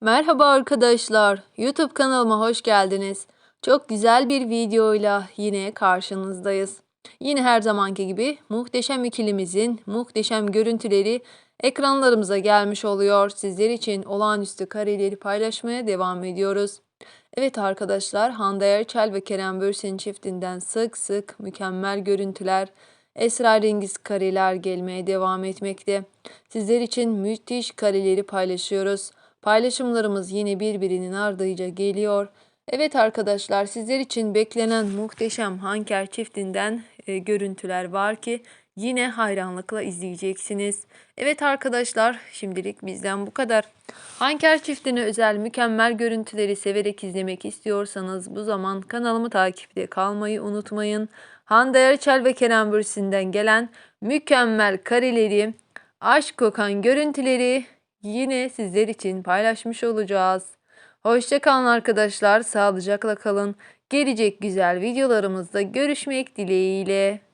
Merhaba arkadaşlar. YouTube kanalıma hoş geldiniz. Çok güzel bir videoyla yine karşınızdayız. Yine her zamanki gibi muhteşem ikilimizin muhteşem görüntüleri ekranlarımıza gelmiş oluyor. Sizler için olağanüstü kareleri paylaşmaya devam ediyoruz. Evet arkadaşlar Hande Erçel ve Kerem Bürsin çiftinden sık sık mükemmel görüntüler, esrarengiz kareler gelmeye devam etmekte. Sizler için müthiş kareleri paylaşıyoruz. Paylaşımlarımız yine birbirinin ardıyla geliyor. Evet arkadaşlar sizler için beklenen muhteşem Hanker çiftinden e, görüntüler var ki yine hayranlıkla izleyeceksiniz. Evet arkadaşlar şimdilik bizden bu kadar. Hanker çiftine özel mükemmel görüntüleri severek izlemek istiyorsanız bu zaman kanalımı takipte kalmayı unutmayın. Hande Erçel ve Kerem Bürsin'den gelen mükemmel kareleri, aşk kokan görüntüleri yine sizler için paylaşmış olacağız. Hoşçakalın arkadaşlar, sağlıcakla kalın. Gelecek güzel videolarımızda görüşmek dileğiyle.